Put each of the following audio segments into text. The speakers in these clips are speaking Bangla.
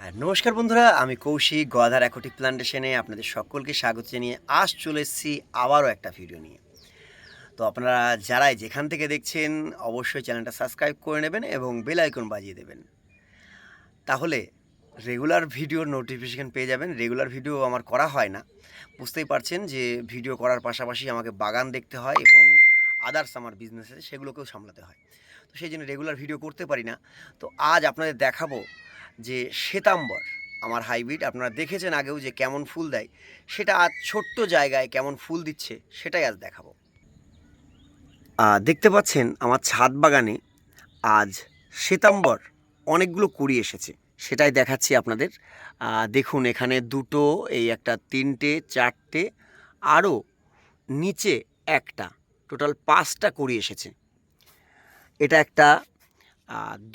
হ্যাঁ, নমস্কার বন্ধুরা আমি কৌশিক গদার অ্যাকোটিক প্ল্যান্টেশনে আপনাদের সকলকে স্বাগত জানিয়ে আজ চলে এসেছি আবারও একটা ভিডিও নিয়ে। তো আপনারা যারাই যেখান থেকে দেখছেন অবশ্যই চ্যানেলটা সাবস্ক্রাইব করে নেবেন এবং বেল আইকন বাজিয়ে দেবেন। তাহলে রেগুলার ভিডিওর নোটিফিকেশান পেয়ে যাবেন। রেগুলার ভিডিও আমার করা হয় না। বুঝতেই পারছেন যে ভিডিও করার পাশাপাশি আমাকে বাগান দেখতে হয় এবং আদার্স আমার বিজনেস আছে সেগুলোকেও সামলাতে হয়। তো সেই জন্য রেগুলার ভিডিও করতে পারি না। তো আজ আপনাদের দেখাবো যে শ্বেতাম্বর, আমার হাইব্রিড, আপনারা দেখেছেন আগেও যে কেমন ফুল দেয়। সেটা আজ ছোট্ট জায়গায় কেমন ফুল দিচ্ছে, সেটাই আজ দেখাবো। দেখতে পাচ্ছেন আমার ছাদ বাগানে আজ শ্বেতাম্বর অনেকগুলো কুড়ি এসেছে। সেটাই দেখাচ্ছি আপনাদের। দেখুন এখানে দুটো, এই একটা তিনটে, চারটে, আরও নিচে একটা, টোটাল পাঁচটা কুড়ি এসেছে। এটা একটা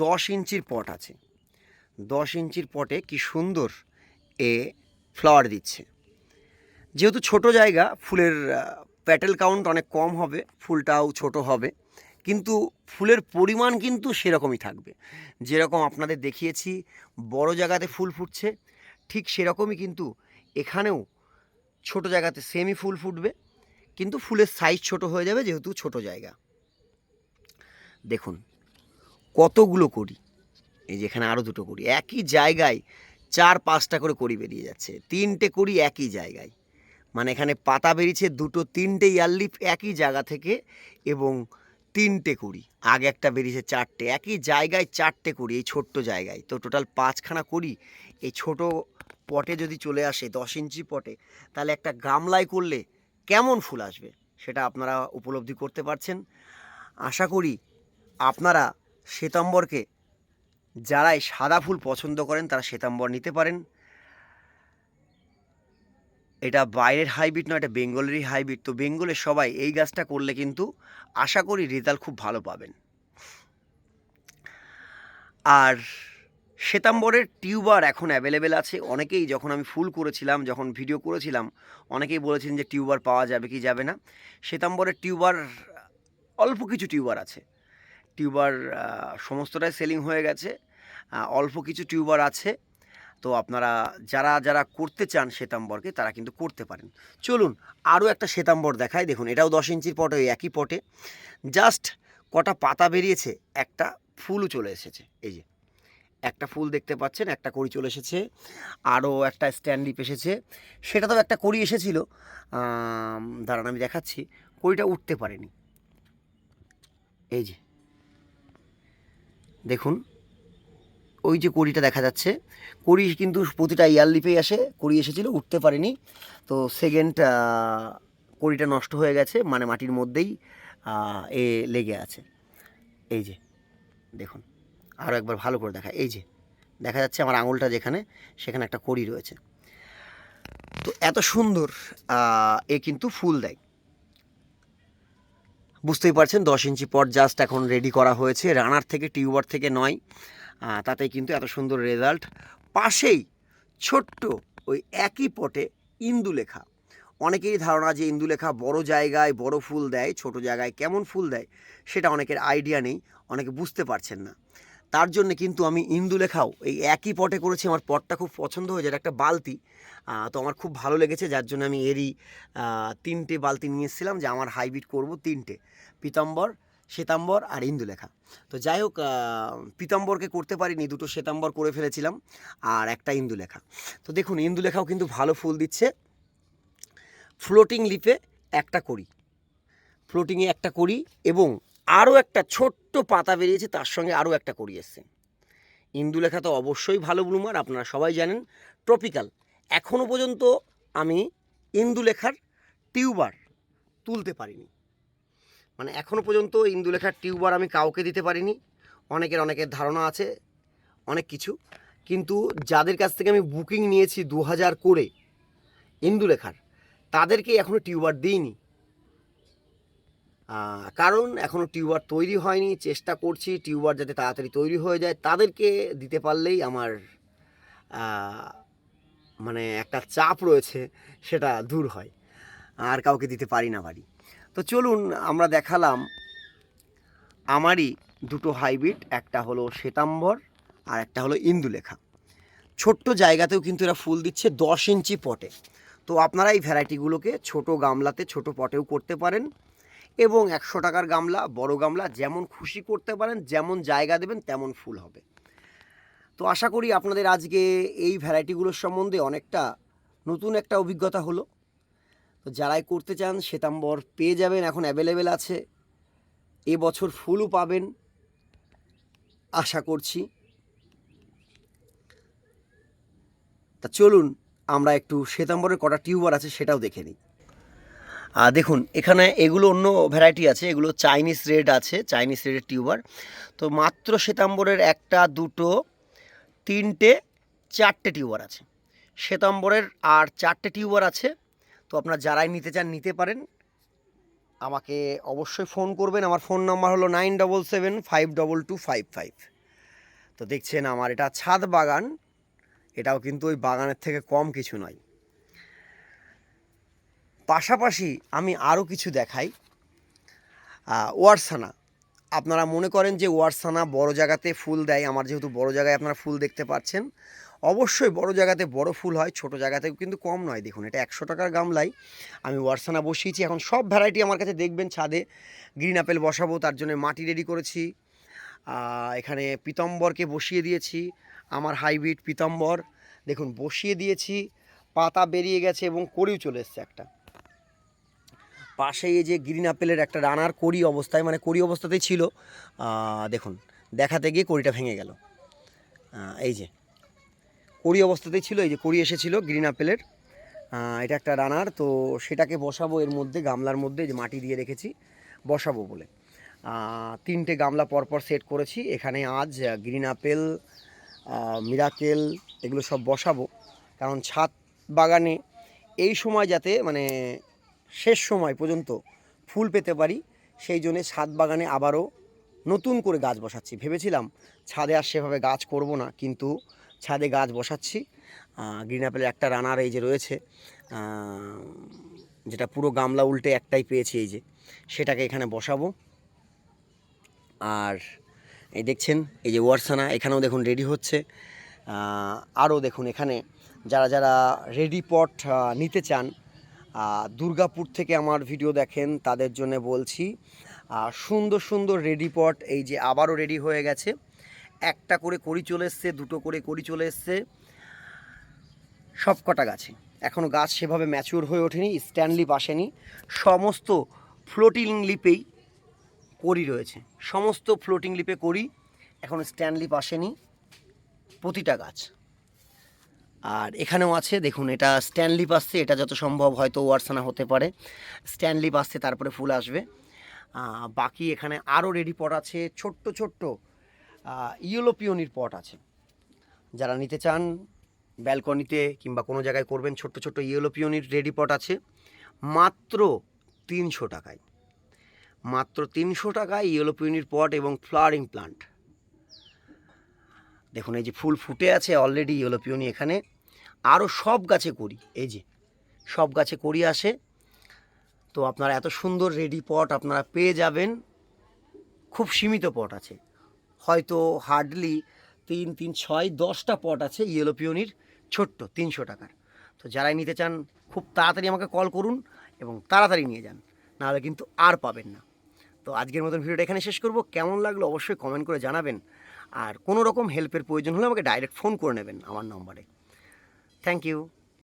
দশ ইঞ্চির পট আছে। দশ ইঞ্চির পটে কি সুন্দর এ ফ্লাওয়ার দিচ্ছে। যেহেতু ছোট জায়গা, ফুলের প্যাটেল কাউন্ট অনেক কম হবে, ফুলটাও ছোট হবে, কিন্তু ফুলের পরিমাণ কিন্তু সেরকমই থাকবে। যেরকম আপনাদের দেখিয়েছি, বড় জায়গাতে ফুল ফুটছে, ঠিক সেরকমই কিন্তু এখানেও ছোট জায়গাতে সেমি ফুল ফুটবে, কিন্তু ফুলের সাইজ ছোট হয়ে যাবে যেহেতু ছোট জায়গা। দেখুন, কতগুলো করি। এই যে এখানে আরও দুটো করি। একই জায়গায় চার পাঁচটা করে করি বেরিয়ে যাচ্ছে। তিনটে করি একই জায়গায়। মানে এখানে পাতা বেরিয়েছে দুটো তিনটে ইয়ারলিফ একই জায়গা থেকে এবং তিনটে করি আগে একটা বেরিয়েছে চারটে। একই জায়গায় চারটে করি এই ছোট্ট জায়গায়। তো টোটাল পাঁচখানা করি এই ছোট পটে যদি চলে আসে, দশ ইঞ্চি পটে, তাহলে একটা গামলায় করলে কেমন ফুল আসবে? সেটা আপনারা উপলব্ধি করতে পারছেন। আশা করি আপনারা শ্বেতাম্বরকে যারা এই সাদা ফুল পছন্দ করেন, তারা শ্বেতাম্বর নিতে পারেন। এটা বাইরের হাইব্রিড নয়, এটা বেঙ্গলেরই হাইব্রিড। তো বেঙ্গলের সবাই এই গাছটা করলে কিন্তু আশা করি রেজাল্ট খুব ভালো পাবেন। আর শ্বেতাম্বরের টিউবার এখন অ্যাভেলেবেল আছে। অনেকেই যখন আমি ফুল করেছিলাম, যখন ভিডিও করেছিলাম, অনেকেই বলেছেন যে টিউবার পাওয়া যাবে কি যাবে না। শ্বেতাম্বরের টিউবার, অল্প কিছু টিউবার আছে। টিউবার সমস্তটাই সেলিং হয়ে গেছে। অল্প কিছু টিউবার আছে। তো আপনারা যারা যারা করতে চান শ্বেতাম্বরকে, তারা কিন্তু করতে পারেন। চলুন আরও একটা শ্বেতাম্বর দেখায় দেখুন, এটাও দশ ইঞ্চির পটে, ওই একই পটে। জাস্ট কটা পাতা বেরিয়েছে, একটা ফুলও চলে এসেছে। এই যে, একটা ফুল দেখতে পাচ্ছেন, একটা কড়ি চলে এসেছে, আরও একটা স্ট্যান্ডিপ এসেছে। সেটা তো একটা কড়ি এসেছিল। দাঁড়ান, আমি দেখাচ্ছি। কড়িটা উঠতে পারেনি। এই যে দেখুন, ওই যে কড়িটা দেখা যাচ্ছে, কড়ি কিন্তু প্রতিটা ইয়ারলিপেই আসে, কড়ি এসেছিল, উঠতে পারেনি। তো সেকেন্ড কড়িটা নষ্ট হয়ে গেছে মানে মাটির মধ্যেই এ লেগে আছে। এই যে, দেখুন আরও একবার ভালো করে দেখা, এই যে, দেখা যাচ্ছে আমার আঙুলটা যেখানে, সেখানে একটা কড়ি রয়েছে। তো এত সুন্দর এ কিন্তু ফুল দেয়। বুঝতেই পারছেন, দশ ইঞ্চি পট জাস্ট এখন রেডি করা হয়েছে রানার থেকে টিউবার থেকে নয়। তাতে কিন্তু এত সুন্দর রেজাল্ট পাশেই ছোট্ট ওই একই পটে ইন্দুলেখা। অনেকেরই ধারণা যে ইন্দুলেখা বড় জায়গায় বড় ফুল দেয়, ছোট জায়গায় কেমন ফুল দেয়, সেটা অনেকের আইডিয়া নেই, অনেকে বুঝতে পারছেন না। তার জন্য কিন্তু আমি ইন্দুলেখাও এই একই পটে করেছি, আমার পটটা খুব পছন্দ হয়েছে, এটা একটা বালতি। তো আমার খুব ভালো লেগেছে, যার জন্য আমি এরই তিনটে বালতি নিয়ে এসেছিলাম, যে আমার হাইব্রিড করব তিনটে, পিতাম্বর, শ্বেতাম্বর আর ইন্দুলেখা তো যাই হোক পিতাম্বরকে করতে পারিনি, দুটো শ্বেতাম্বর করে ফেলেছিলাম, আর একটা ইন্দুলেখা তো দেখুন ইন্দুলেখাও কিন্তু ভালো ফুল দিচ্ছে। ফ্লোটিং লিপে একটা করি ফ্লোটিংয়ে একটা করি এবং আরও একটা ছোট্ট পাতা বেরিয়েছে, তার সঙ্গে আরও একটা করি এসছে। ইন্দুলেখা তো অবশ্যই ভালো ব্লুমার, আপনারা সবাই জানেন। ট্রপিক্যাল এখনও পর্যন্ত আমি ইন্দুলেখার টিউবার তুলতে পারিনি। মানে এখনও পর্যন্ত ইন্দুলেখার টিউবার আমি কাউকে দিতে পারিনি। অনেকের অনেকের ধারণা আছে, অনেক কিছু। কিন্তু যাদের কাছ থেকে আমি বুকিং নিয়েছি দু হাজার করে ইন্দুলেখার তাদেরকে এখনও টিউবার দিইনি। কারণ এখনও টিউবার তৈরি হয়নি, চেষ্টা করছি টিউবার যাতে তাড়াতাড়ি তৈরি হয়ে যায়। তাদেরকে দিতে পারলেই আমার মানে একটা চাপ রয়েছে, সেটা দূর হয়। আর কাউকে দিতে পারি না বাড়ি। তো চলুন, আমরা দেখালাম আমারই দুটো হাইব্রিড, একটা হলো শ্বেতাম্বর আর একটা হলো ইন্দুলেখা। ছোট্ট জায়গাতেও কিন্তু এরা ফুল দিচ্ছে দশ ইঞ্চি পটে। তো আপনারা এই ভ্যারাইটিগুলোকে ছোট গামলাতে, ছোট পটেও করতে পারেন। এবং একশো টাকার গামলা, বড় গামলা, যেমন খুশি করতে পারেন, যেমন জায়গা দেবেন, তেমন ফুল হবে। তো আশা করি আপনাদের আজকে এই ভ্যারাইটিগুলোর সম্বন্ধে অনেকটা নতুন একটা অভিজ্ঞতা হলো। তো যারাই করতে চান, শ্বেতাম্বর পেয়ে যাবেন, এখন অ্যাভেলেবেল আছে। এ বছর ফুলও পাবেন, আশা করছি। তা চলুন, আমরা একটু শ্বেতাম্বরের কটা টিউবার আছে সেটাও দেখে নিই। দেখুন, এখানে এগুলো অন্য ভ্যারাইটি আছে, এগুলো চাইনিজ রেড আছে চাইনিজ রেডের টিউবার তো মাত্র শ্বেতাম্বরের একটা, দুটো, তিনটে, চারটে টিউবার আছে। শ্বেতাম্বরের আর চারটে টিউবার আছে, তো আপনারা যারাই নিতে চান, নিতে পারেন। আমাকে অবশ্যই ফোন করবেন। আমার ফোন নাম্বার হলো nine double seven five double two five five তো দেখছেন, আমার এটা ছাদ বাগান। এটাও কিন্তু ওই বাগানের থেকে কম কিছু নয়। পাশাপাশি আমি আরও কিছু দেখাই। ওয়ারসানা। আপনারা মনে করেন যে ওয়ারসানা বড় জায়গাতে ফুল দেয়, আমার যেহেতু বড় জায়গায় আপনারা ফুল দেখতে পাচ্ছেন। অবশ্যই বড় জায়গাতে বড় ফুল হয়, ছোট জায়গাতেও কিন্তু কম নয়। দেখুন, এটা একশো টাকার গামলাই আমি ওয়ারসানা বসিয়েছি। এখন সব ভ্যারাইটি আমার কাছে দেখবেন ছাদে। গ্রিন আপেল বসাবো, তার জন্য মাটি রেডি করেছি। এখানে পিতম্বরকে বসিয়ে দিয়েছি, আমার হাইব্রিড পিতম্বর। দেখুন, বসিয়ে দিয়েছি, পাতা বেরিয়ে গেছে এবং কড়িও চলে এসছে একটা। পাশে এই যে গ্রিন আপেলের একটা রানার কড়ি অবস্থায় মানে কড়ি অবস্থাতেই ছিল দেখুন, দেখাতে গিয়ে কড়িটা ভেঙে গেল। এই যে, কড়ি অবস্থাতেই ছিল, এই যে কড়ি এসেছিল গ্রিন আপেলের। এটা একটা রানার, তো সেটাকে বসাবো এর মধ্যে, গামলার মধ্যে যে মাটি দিয়ে রেখেছি, বসাবো বলে। তিনটে গামলা পরপর সেট করেছি, এখানে আজ গ্রিন আপেল মিরাকেল, এগুলো সব বসাবো। কারণ ছাদ বাগানে এই সময় যাতে মানে শেষ সময় পর্যন্ত ফুল পেতে পারি। সেই জন্যে ছাদ বাগানে আবারও নতুন করে গাছ বসাচ্ছি। ভেবেছিলাম ছাদে আর সেভাবে গাছ করব না, কিন্তু ছাদে গাছ বসাচ্ছি। গ্রিন অ্যাপেলের একটা রানার এই যে রয়েছে যেটা পুরো গামলা উল্টে একটাই পেয়েছি এই যে, সেটাকে এখানে বসাবো। আর এই দেখছেন, এই যে ওয়ারসানা, এখানেও দেখুন রেডি হচ্ছে। আরও দেখুন এখানে যারা যারা রেডি পট নিতে চান দুর্গাপুর থেকে আমার ভিডিও দেখেন, তাদের জন্য বলছি। সুন্দর সুন্দর রেডি পট এই যে আবারও রেডি হয়ে গেছে। একটা করে করি চলে এসছে, দুটো করে করি চলে এসছে। সব কটা গাছে। এখনও গাছ সেভাবে ম্যাচিওর হয়ে ওঠেনি স্ট্যান্ড লিপ আসেনি। সমস্ত ফ্লোটিং লিপেই করি রয়েছে। সমস্ত ফ্লোটিং লিপে করি এখন স্ট্যান্ড লিপ আসেনি। প্রতিটা গাছ। আর এখানেও আছে, দেখুন এটা স্ট্যান্ড লিপ এটা যত সম্ভব হয়তো ওয়ারসানা হতে পারে। স্ট্যান্ড লিপ তারপরে ফুল আসবে। বাকি এখানে আরও রেডি পট আছে, ছোট্ট ছোট্ট ইয়েলো পিওনির পট আছে। যারা নিতে চান ব্যালকনিতে কিংবা কোনো জায়গায় করবেন, ছোট্ট ছোট্ট ইয়েলো পিওনির রেডি পট আছে। মাত্র তিনশো টাকায়। মাত্র তিনশো টাকায় ইয়েলো পিওনির পট এবং ফ্লাওয়ারিং প্লান্ট দেখুন, এই যে ফুল ফুটে আছে অলরেডি ইয়েলো পিওনি এখানে। আরও সব গাছে করি, এই যে সব গাছে করি আসে। তো আপনারা এত সুন্দর রেডি পট আপনারা পেয়ে যাবেন। খুব সীমিত পট আছে। হয়তো হার্ডলি তিন তিন, ছয়, দশটা পট আছে ইয়েলো পিওনির ছোট্ট, তিনশো টাকার। তো যারাই নিতে চান, খুব তাড়াতাড়ি আমাকে কল করুন এবং তাড়াতাড়ি নিয়ে যান। নাহলে কিন্তু আর পাবেন না। তো আজকের মতন ভিডিওটা এখানে শেষ করব। কেমন লাগল অবশ্যই কমেন্ট করে জানাবেন। আর কোনো রকম হেল্পের প্রয়োজন হলে আমাকে ডাইরেক্ট ফোন করে নেবেন আমার নম্বরে থ্যাংক ইউ